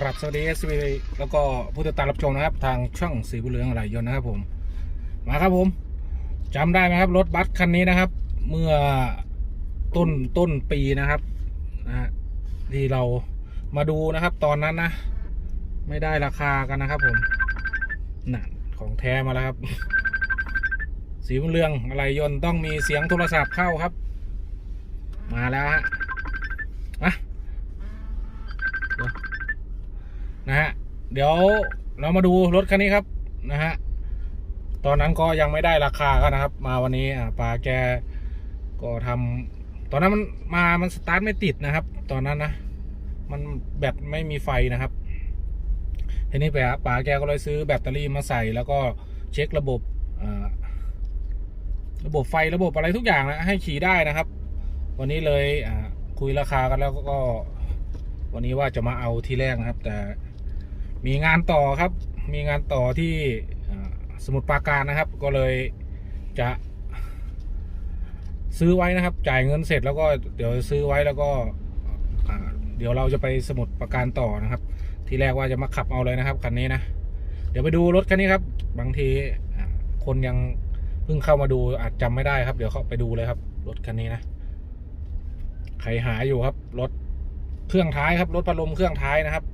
กราบสวัสดีเอสบีแล้วก็ผู้ติดตามรับชมนะครับ ทางช่องสีบุเหลืองอะไรยนนะครับผม มาครับผมจำได้ไหมครับรถบัสคันนี้นะครับ เมื่อต้นต้นปีนะครับนะที่เรามาดูนะครับ ตอนนั้นนะ ไม่ได้ราคากันนะครับผมนั่นของแท้มาแล้วครับ สีบุญเรืองอะไรยนต้องมีเสียงโทรศัพท์เข้าครับ มาแล้วฮะ นะฮะเดี๋ยวเรามาดูรถคันนี้ครับนะฮะตอนนั้นก็ยังไม่ได้ราคากันนะครับ มาวันนี้อ่าปาแกก็ทำตอนนั้นมันมามันสตาร์ทไม่ติดนะครับ ตอนนั้นนะมันแบตไม่มีไฟนะครับทีนี้ป๋าป๋าแกก็เลยซื้อแบตเตอรี่มาใส่แล้วก็เช็คระบบระบบไฟระบบอะไรทุกอย่างนะให้ขี่ได้นะครับ วันนี้เลยคุยราคากันแล้วก็ วันนี้ว่าจะมาเอาที่แรกนะครับ แต่ มีงานต่อครับ มีงานต่อที่สมุทรปราการนะครับ ก็เลยจะ ซื้อไว้นะครับ จ่ายเงินเสร็จแล้วก็เดี๋ยวซื้อไว้แล้วก็เดี๋ยวเราจะไปสมุทรปราการต่อนะครับ ที่แรกว่าจะมาขับเอาเลยนะครับคันนี้นะเดี๋ยวไปดูรถคันนี้ครับ บางทีคนยังเพิ่งเข้ามาดูอาจจำไม่ได้ครับ เดี๋ยวเขาไปดูเลยครับ รถคันนี้นะใครหาอยู่ครับรถเครื่องท้ายครับรถพัดลมเครื่องท้ายนะครับ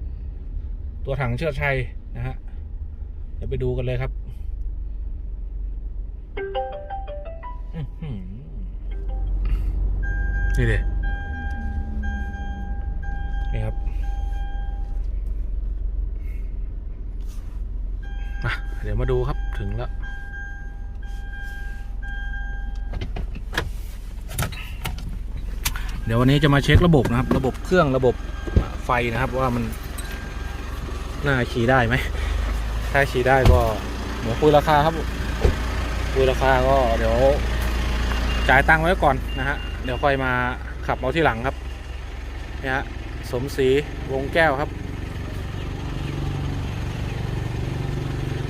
ตัวถังเชิดชัยนะฮะ เดี๋ยวไปดูกันเลยครับนี่เลยนี่ครับอะเดี๋ยวมาดูครับถึงแล้วเดี๋ยววันนี้จะมาเช็คระบบนะครับ ระบบเครื่องระบบไฟนะครับ ว่ามัน น่าขี่ได้ไหม ถ้าขี่ได้ก็เดี๋ยวคุยราคาครับคุยราคาก็เดี๋ยวจ่ายตังค์ไว้ก่อนนะฮะ เดี๋ยวค่อยมาขับเอาที่หลังครับเนี่ยฮะสมศรีวงแก้วครับ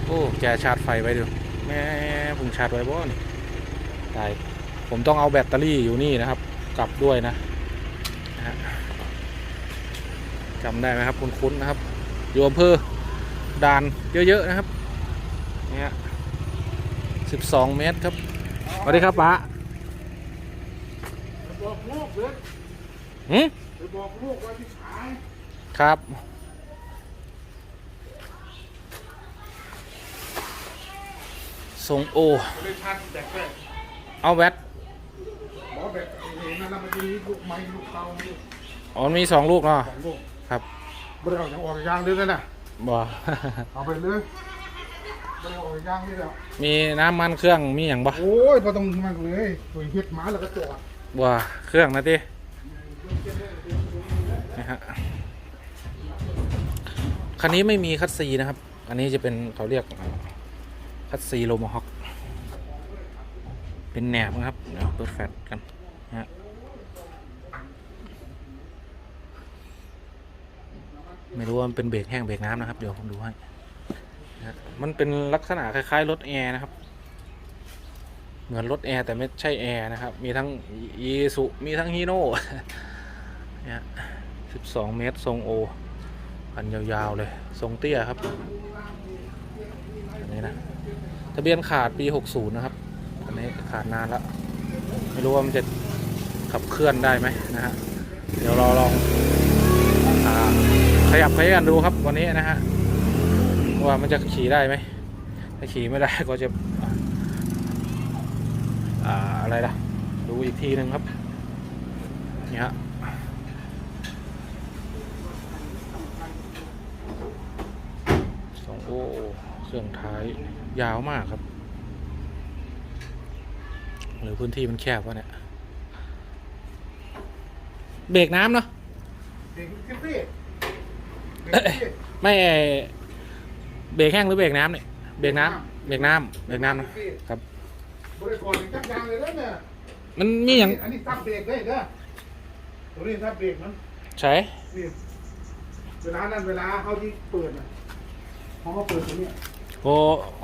โอ้แกชาร์จไฟไว้ดูแม่เพุ่งชาร์จไว้บ่นี่ตายผมต้องเอาแบตเตอรี่อยู่นี่นะครับ กลับด้วยนะนะฮะจำได้ไหมครับ คุ้นๆนะครับ อยู่อำเภอด่านเยอะๆนะครับเนี่ยสิบสองเมตรครับสวัสดีครับป้าไปบอกลูกเลยหืมไปบอกลูกว่าที่ขายครับทรงโอ เลยชัดแบบแบบเอาแวตหมอแบบเห็นนั่นแล้วมันจะมีลูกไม้ลูกเตาลูกอ๋อมีสองลูกเนาะสองลูก ครับ ไม่ได้ออกจากออกจากยางเลยกันนะบ่ เอาไปเลยไม่ได้ออกจากยางเลยแล้วมีน้ำมันเครื่องมีอย่างบ่โอ้ยพอต้องมากเลยตัวเฮ็ดหมาแล้วก็จอดบ่เครื่องนะตินี่ฮะคันนี้ไม่มีคัสซีนะครับ อันนี้จะเป็นเขาเรียกคัสซีโลโมฮอคเป็นแหนบนะครับ เดี๋ยวเปิดแฟลชกันนะฮะ ไม่รู้ว่ามันเป็นเบรกแห้งเบรกน้ำนะครับ เดี๋ยวผมดูให้นะมันเป็นลักษณะคล้ายๆรถแอร์นะครับ เหมือนรถแอร์แต่ไม่ใช่แอร์นะครับ มีทั้งอีสุมีทั้งฮีโน่เนี่ยสิบสองเมตรทรงโอพันยาวๆเลย ทรงเตี้ยครับอันนี้นะทะเบียนขาดปี 60 นะครับ อันนี้ขาดนานแล้ว ไม่รู้ว่ามันจะขับเคลื่อนได้ไหมนะฮะ เดี๋ยวเราลองอ่า ยับขยันดูครับวันนี้นะฮะว่ามันจะขี่ได้ไหมถ้าขี่ไม่ได้ก็จะอะไรล่ะ ดูอีกทีหนึ่งครับ นี่ฮะสองโอ้เครื่องท้ายยาวมากครับ หรือพื้นที่มันแคบวะเนี่ย เบรกน้ำเนาะเด็กที่พี่เอ้ย ไม่ไอ้เบรกแห้งหรือเบรกน้ำเนี่ยเบรกน้ำเบรกน้ำเบรกน้ำนะ ครับ บริกรจับยางเลยแล้วเนี่ยมันมีอย่างอันนี้ทับเบรกได้เด้อตัวนี้ทับเบรกมันใช้นี่เวลานั้นเวลาเขาที่เปิดน่ะเขาก็เปิดตรงเนี้ย โอ้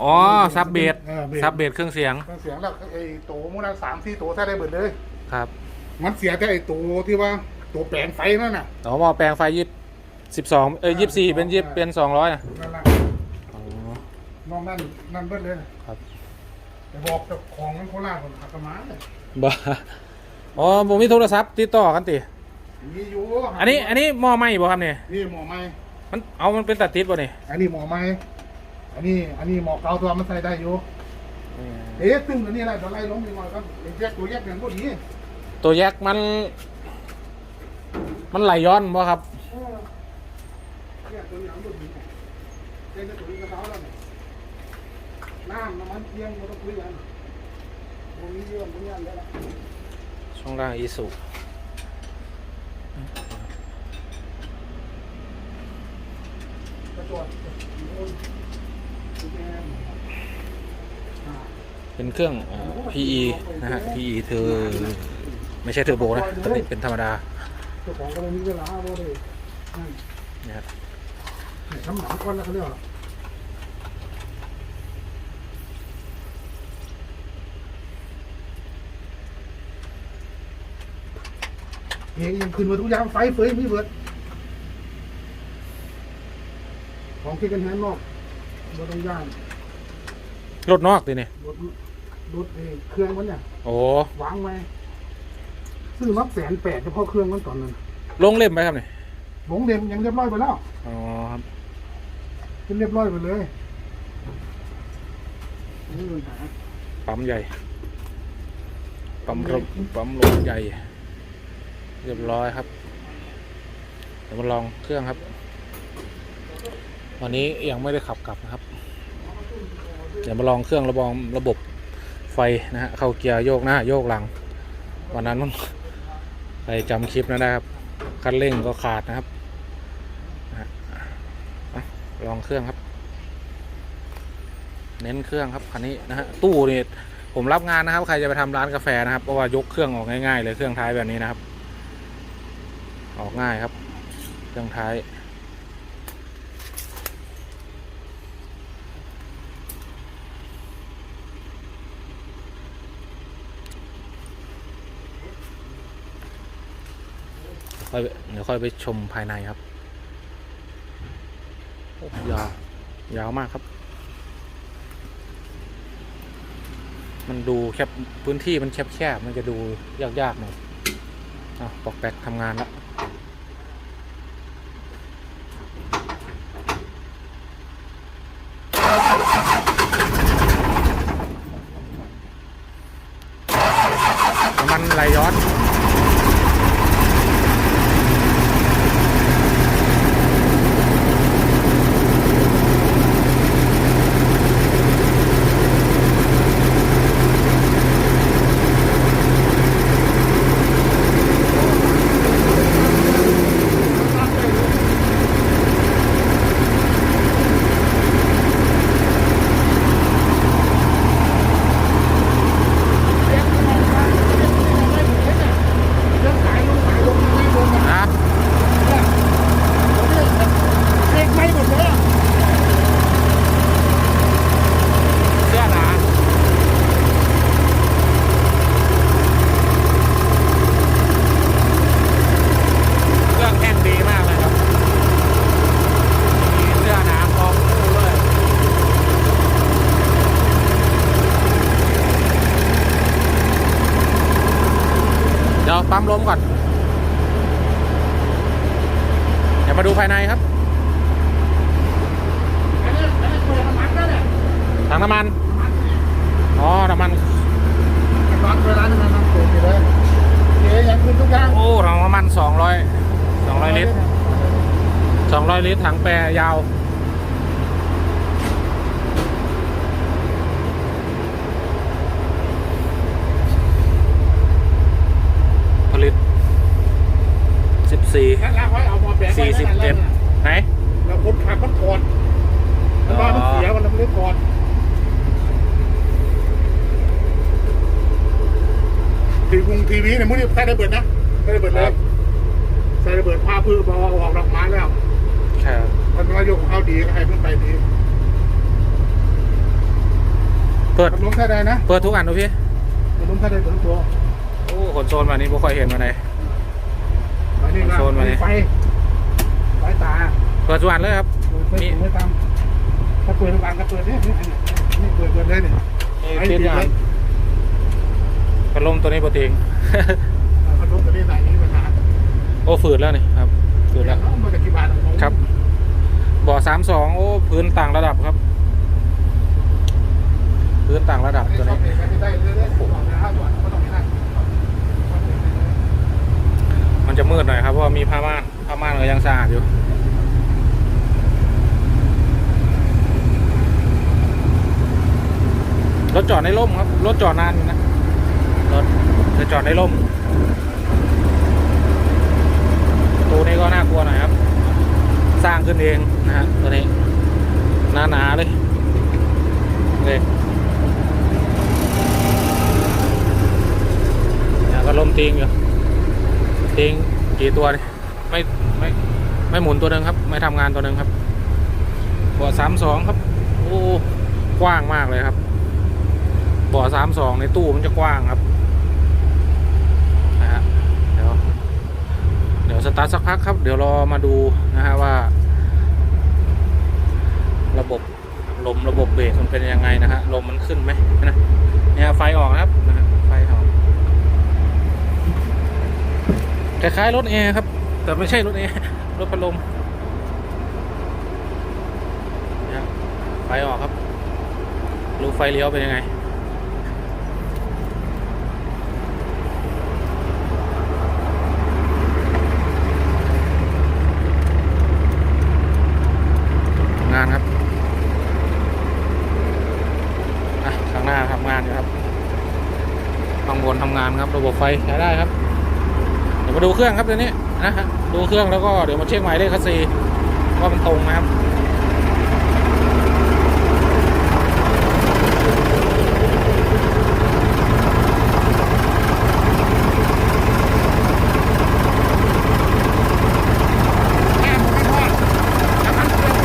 อ๋อซับเบสออเบรก ซับเบสเครื่องเสียงเครื่องเสียงแล้วไอ้โตมูนั้นสามสี่โตแท้ได้เบิดเลย ครับมันเสียแต่ไอ้โตที่ว่าตัวแปลงไฟนั่นน่ะอ๋อหม้อแปลงไฟยึด สิบสองเอ้ยยี่สิบสี่เป็นยี่เป็นสองร้อยอะนั่นแหละอ๋อ น้องนั่นนั่นเบิดเลยนะครับ แต่บอกเจ้าของมันโคราชคนขับกระมาเนี่ยบ้าอ๋อผมมีโทรศัพท์ติดต่อกันติ มีอยู่อันนี้อันนี้หม้อไหมบ่ครับเนี่ยนี่หมอไม้มันเอามันเป็นตัดติดป่ะเนี่ยอันนี้หมอไม้อันนี้อันนี้หมอเกาตัวมันใส่ได้อยู่เอ๊ะตึ้งตัวนี้อะไรตัวไล่ล้มดีกว่าครับเด็กแยกตัวแยกกันพอดีตัวแยกมัน มันไหลย้อนบ่ครับ เออแยตัวอย่างพอดีเจ๊จะตัวนี้กระเท้าแล้วเนี่ยน้ำน้ำมันเที่ยงเราต้องคุยกันตรงนี้เรื่องตรงนี้แล้วล่ะช่องล่างอีสุกระจกโน่นดูแม่อ่าเป็นเครื่อง PE นะฮะ PE เธอไม่ใช่เทอร์โบนะตัวนี้เป็นธรรมดาเจ้าของก็เลยมีเวลาบ่เลยนั่นนะครับ ทำหนังก่อนแล้วเขาเรียกว่าเพลงยังขึ้นมาทุกอย่างไฟเฟยมีเบิด ของที่กันแฮนด์นอกบ่ต้องย่านรถนอกดิเนี่ยรถรถเองเครื่องมันเนี่ยโอ้วางไว้ซื้อมักแสนแปดเฉพาะเครื่องมันตอนนั้นลงเล่มไหมครับเนี่ยหลงเดมยังเรียบร้อยไปแล้ว อ๋อครับเป็ นเรียบร้อยไปเลยไม่มีปัญหาปั๊มใหญ่ ปั๊มลมปั๊มลมใหญ่ เรียบร้อยครับ เดี๋ยวมาลองเครื่องครับ วันนี้ยังไม่ได้ขับกลับนะครับ เดี๋ยวมาลองเครื่องระบองระบบไฟนะฮะ เข้าเกียร์โยกหน้าโยกหลัง วันนั้นมันไปจำคลิปนะนะครับ คันเร่งก็ขาดนะครับนะฮะอะลอง เครื่องครับ เน้นเครื่องครับคันนี้นะฮะตู้นี่ผมรับงานนะครับ ใครจะไปทำร้านกาแฟนะครับเพราะว่ายกเครื่องออกง่ายๆเลยเครื่องท้ายแบบนี้นะครับ ออกง่ายครับ เครื่องท้ายเดี๋ยวค่อยไปชมภายในครับ ยาวยาวมากครับ มันดูแคบพื้นที่มันแคบๆมันจะดูยากๆหน่อยอะปอกแปกทำงานแล้วน้ำมันไหลย้อน เรื่องสายลงสายลงไม่ลงอะ นะ เด็กไม่หมดเลยอะ เสื้อหนาเครื่องแห้งดีมากเลยครับมีเสื้อหนากองคู่เลยเดี๋ยวปั๊มลมก่อน เดี๋ยว มาดูภายในครับถังน้ำมัน อ๋อ น้ำมันร้านเวลานี่มันน้ำเปิดอยู่เลยโอ้ถังน้ำมันสองร้อยสองร้อยลิตรสองร้อยลิตรถังแปรยาวผลิตสิบ สี่นั่นละไว้เอามาแบกไว้สี่สิบนั่นแหละเจ็ดไหนแล้วคนขับมันกอดมันว่ามันเสียมันไม่ได้กอดทีวงทีวีเนี่ยมึงนี่ใส่ระเบิดนะใส่ระเบิดเลยใส่ระเบิดพาพื้นพอออกดอกไม้แล้วแค่มันนายกของเขาดีก็ให้มันไปดีเปิดมันล้มแค่ใดนะเปิดทุกอันดูพี่มันล้มแค่ใดเปิดตัวโอ้ขนโซนมานี้ไม่ค่อยเห็นมาไหนไปนี่นะโซนมานี่ไฟ สายตาเปิดสวนเลยครับ เปิดเปิดตามถ้าเปิดทุกวันก็เปิดเนี่ยนี่นี่เปิดเปิดเลยเนี่ยไอ้ติดที่งานพัดลมตัวนี้ปกติพัดลมตัวนี้ไหนนี่ปัญหาโอ้ฝืดแล้วนี่ครับฝืดแล้วมันจะกี่บาทครับบ่อสามสองโอ้พื้นต่างระดับครับ พื้นต่างระดับไม่ตัวต้อนี้งไม่ได้เรื่อยๆผมบอกนะห้าตัวก็ต้องมีนั่งมันจะมืดหน่อยครับเพราะว่ามีผ้าม่าน ผ้าม่านก็ยังสะอาดอยู่รถจอดในร่มครับ รถจอดนานอยู่นะ รถจะจอดในร่มประตูนี้ก็น่ากลัวหน่อยครับ สร้างขึ้นเองนะฮะตัวนี้หนาๆเลยเลยเนี่ยก็ลมตีงอยู่ทิ้งกี่ตัวเนี่ยไม่ ไม่ไม่หมุนตัวหนึ่งครับ ไม่ทำงานตัวหนึ่งครับบ่อสามสองครับ โอ้กว้างมากเลยครับ บ่อสามสองในตู้มันจะกว้างครับนะฮะเดี๋ยวเดี๋ยวสตาร์ทสักพักครับ เดี๋ยวรอมาดูนะฮะว่า ระบบลมระบบเบรกมันเป็นยังไงนะฮะลมมันขึ้นไหมนะเนี่ยไฟออกนะครับนะฮะไฟออกคล้ายๆรถแอร์ครับ แต่ไม่ใช่รถแอร์รถพัดลมเนี่ยไฟออกครับรูไฟเลี้ยวเป็นยังไงงานครับข้างหน้าทำงานอยู่ครับข้างบนทำงานครับ ระบบไฟใช้ได้ครับ ดี๋ยวมาดูเครื่องครับตัวนี้นะฮะดูเครื่องแล้วก็เดี๋ยวมาเช็คหมายเลขคัสซีว่ามันตรงนะครับ แม่ผมไม่ทอดแล้วมันเปรี้ยว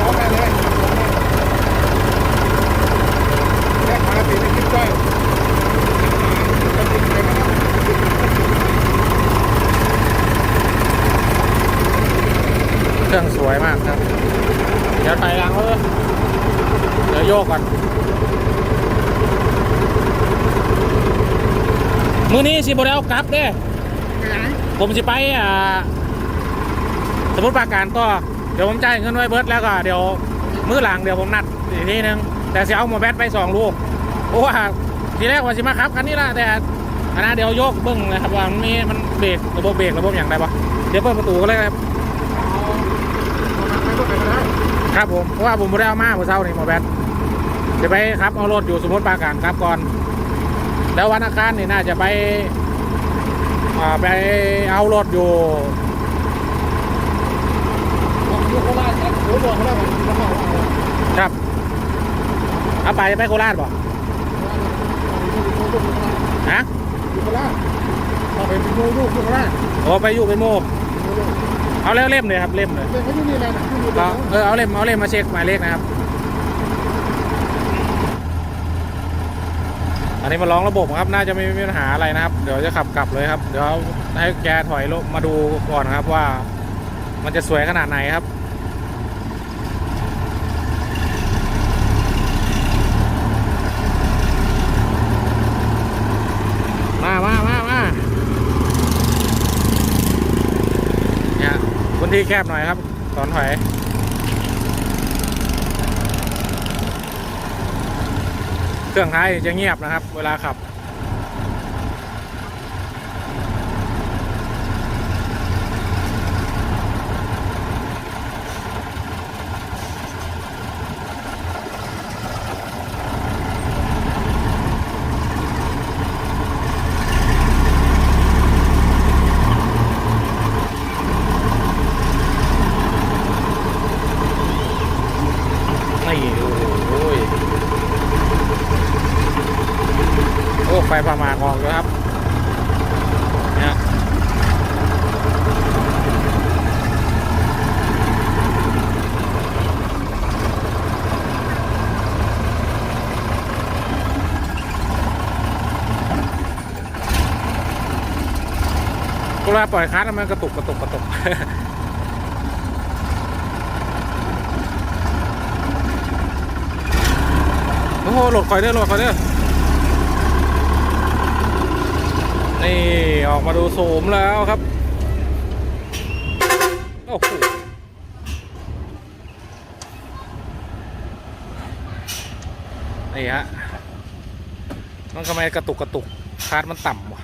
ร้องได้เลยแค่ขาตีในคลิปด้วย เครื่องสวยมากครับ เดี๋ยวถอยหลังเออเดี๋ยวโยกก่อนมือนี้สิบได้เอา กลับเด้ผมสิไปอ่าสมมติปราการก็เดี๋ยวผมจ่ายเงินไว้เบิร์ดแล้วก็เดี๋ยวมื้อหลังเดี๋ยวผมนัดอีกทีนึงแต่สิเอาหมอแบตไปสองลูกเพราะว่าทีแรกว่าสิมาครับคันนี้ละแต่อันนั้นเดี๋ยวโยกเบิ้งเลยครับว่ามันมีมันเบรกระบบเบรกระบบอย่างไรปะเดี๋ยวเปิดประตูก็เลยครับครับผมเพราะว่าผมไม่ได้เอามาเมื่อเช้านี่หมอแบทจะไปครับเอารถอยู่สมมติปราการครับก่อน แล้ววันอังคารนี่น่าจะไปอ่า ไปเอารถอยู่อยู่โครับโอ้บอกเขาแล้วว่าเขาบอาครับไปไปโคราชบ่ฮะโคราชเอาไปเป็นโมลูกอยู่โคราชโอ้ไปอยู่ไปโมกเอาแล้วเล่มเลยครับเล่มเลยเอยู่นี่แหละนะอเอาเออเอาเล่มเอาเล่มมาเช็คหมายเลขนะครับ อันนี้มาลองระบบครับ น่าจะไม่มีปัญหาอะไรนะครับ เดี๋ยวจะขับกลับเลยครับ เดี๋ยวให้แกถอยรถมาดูก่อนครับว่า มันจะสวยขนาดไหนครับมามามามาเนี่ยพื้นที่แคบหน่อยครับ ตอนถอย เค รื่องท้ายจะเงียบนะครับ เวลาขับ ไฟประมาณออกแล้วครับนะเวลาปล่อยคัสมันกระตุกกระตุกกระตุกโอ้โหหลดคอยเด้อหลดคอยเด้อ นี่ออกมาดูโสมแล้วครับ โอ้โหนี่ฮะมันทำไมกระตุกกระตุกคาร์ดมันต่ำวะ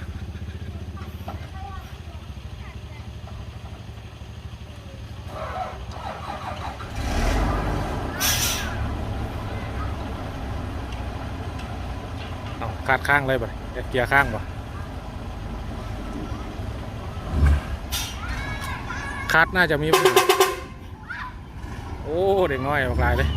เอาคาดข้างเลยป่ะเกียร์ข้างป่ะ คาดน่าจะมีปัญหาโอ้เด็กน้อยออกลายเลย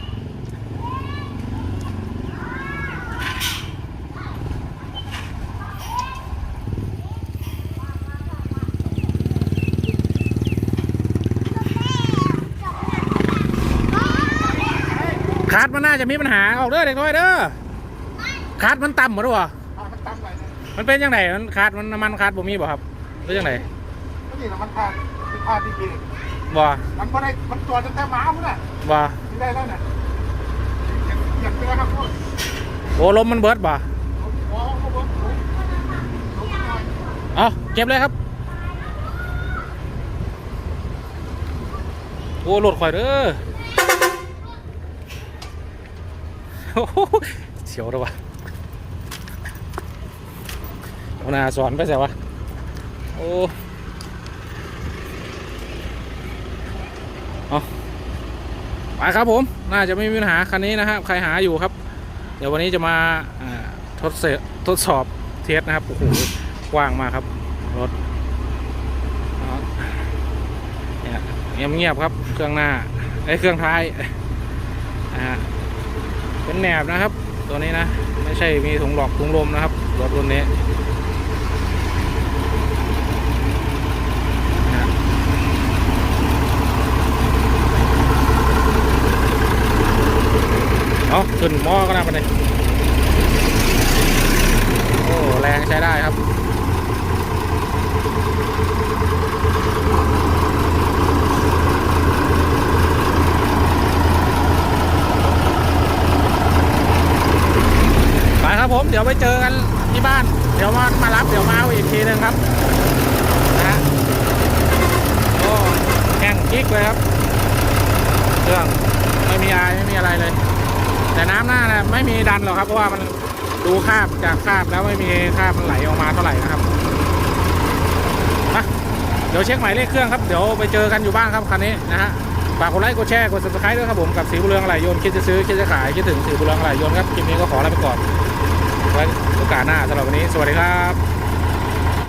คาดมันน่าจะมีปัญหาออกเด้อเด็กน้อยเด้อคาดมันต่ำหมดวะอ่ามันตั้งไปนะมันเป็นยังไงมันคาดมันน้ำมันคาดบ่มีบ่ครับหรือยังไงก็นี่นะมันพามันพา ที่กินบ่มันก็ได้มันจอดตั้งแต่หมาพุ่นน่ะบ่ที่ได้แล้วน่ะอย่างอย่างนี้นะครับพวกโอ้ลมมันเบิดบ่โอ้โหโอ้โหโอ้โหโอ้โหหน่อยเอาเก็บเลยครับ โอ้โหลดข่อยเด้อโอ้โหเสียวด้วยวะเอาหนาสอนไปเสียวะโอ้เอาไป ครับผม น่าจะไม่มีปัญหาคันนี้นะครับใครหาอยู่ครับ เดี๋ยววันนี้จะมาทดเสทดสอบเทสนะครับโอ้โหกว้างมากครับรถเนี่ยเงียบๆครับเครื่องหน้าไอ้เครื่องท้ายอ่าเป็นแหนบนะครับ ตัวนี้นะ ไม่ใช่มีถุงหลอกถุงลมนะครับรถรุ่นนี้ เอาขึ้นหม้อก็น่าไปเลยโอ้แรงใช้ได้ครับไปครับผมเดี๋ยวไปเจอกันที่บ้าน เดี๋ยวมามารับเดี๋ยวมาเอาอีกทีหนึงครับนะฮะโอ้แข่งกิ๊กเลยครับเครื่องไม่มีอายไม่มีอะไรเลย แต่น้ำหน้านะไม่มีดันหรอกครับเพราะว่ามันดูคาบจากคาบแล้วไม่มีคาบมันไหลออกมาเท่าไหร่นะครับเดี๋ยวเช็คหมายเลขเครื่องครับเดี๋ยวไปเจอกันอยู่บ้านครับคันนี้นะฮะฝากกดไลค์กดแชร์กด subscribe ด้วยครับผมกับสีบุเรืองอะไรยนคิดจะซื้อคิดจะขายคิดถึงสีบุเรืองอะไรยนครับคลิปนี้ก็ขอลาไปก่อนไว้โอกาสหน้าสำหรับวันนี้สวัสดีครับ